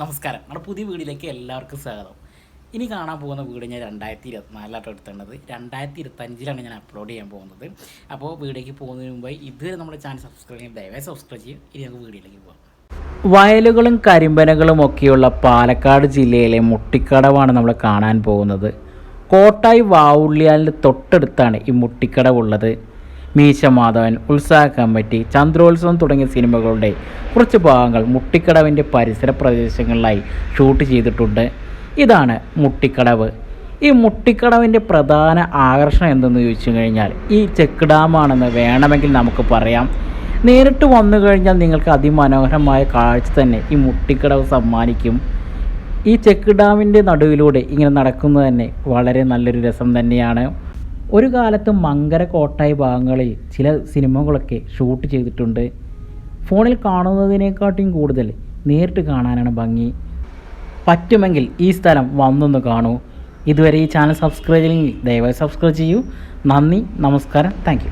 നമസ്കാരം. നമ്മുടെ പുതിയ വീടിലേക്ക് എല്ലാവർക്കും സ്വാഗതം. ഇനി കാണാൻ പോകുന്ന വീട് ഞാൻ രണ്ടായിരത്തി ഇരുപത്തിനാലിലായിട്ട് എടുത്തേണ്ടത് രണ്ടായിരത്തി ഇരുപത്തഞ്ചിലാണ് ഞാൻ അപ്ലോഡ് ചെയ്യാൻ പോകുന്നത്. അപ്പോൾ വീഡിയോയ്ക്ക് പോകുന്നതിന് മുമ്പ് ഇതുവരെ നമ്മുടെ ചാനൽ സബ്സ്ക്രൈബ് ചെയ്യും ദയവായി സബ്സ്ക്രൈബ് ചെയ്യും. ഇനി നമുക്ക് വീഡിയോയിലേക്ക് പോകാം വയലുകളും കരിമ്പനകളും ഒക്കെയുള്ള പാലക്കാട് ജില്ലയിലെ മുട്ടിക്കടവാണ് നമ്മൾ കാണാൻ പോകുന്നത്. കോട്ടായി വാവുള്ളിയാലിന്റെ തൊട്ടടുത്താണ് ഈ മുട്ടിക്കടവുള്ളത് മീശമാധവൻ ഉത്സാഹ കമ്മിറ്റി ചന്ദ്രോത്സവം തുടങ്ങിയ സിനിമകളുടെ കുറച്ച് ഭാഗങ്ങൾ മുട്ടിക്കടവിന്റെ പരിസര പ്രദേശങ്ങളിലായി ഷൂട്ട് ചെയ്തിട്ടുണ്ട്. ഇതാണ് മുട്ടിക്കടവ്. ഈ മുട്ടിക്കടവിന്റെ പ്രധാന ആകർഷണം എന്തെന്ന് ചോദിച്ചു കഴിഞ്ഞാൽ ഈ ചെക്ക് ഡാമാണെന്ന് വേണമെങ്കിൽ നമുക്ക് പറയാം. നേരിട്ട് വന്നു കഴിഞ്ഞാൽ നിങ്ങൾക്ക് അതിമനോഹരമായ കാഴ്ച തന്നെ ഈ മുട്ടിക്കടവ് സമ്മാനിക്കും. ഈ ചെക്ക് ഡാമിന്റെ നടുവിലൂടെ ഇങ്ങനെ നടക്കുന്നത് തന്നെ വളരെ നല്ലൊരു രസം തന്നെയാണ്. ഒരു കാലത്ത് മങ്കര കോട്ടായി ഭാഗങ്ങളിൽ ചില സിനിമകളൊക്കെ ഷൂട്ട് ചെയ്തിട്ടുണ്ട്. ഫോണിൽ കാണുന്നതിനെക്കാട്ടിയും കൂടുതൽ നേരിട്ട് കാണാനാണ് ഭംഗി. പറ്റുമെങ്കിൽ ഈ സ്ഥലം വന്നൊന്ന് കാണൂ. ഇതുവരെ ഈ ചാനൽ സബ്സ്ക്രൈബ് ചെയ്യില്ലെങ്കിൽ ദയവായി സബ്സ്ക്രൈബ് ചെയ്യൂ. നന്ദി നമസ്കാരം താങ്ക്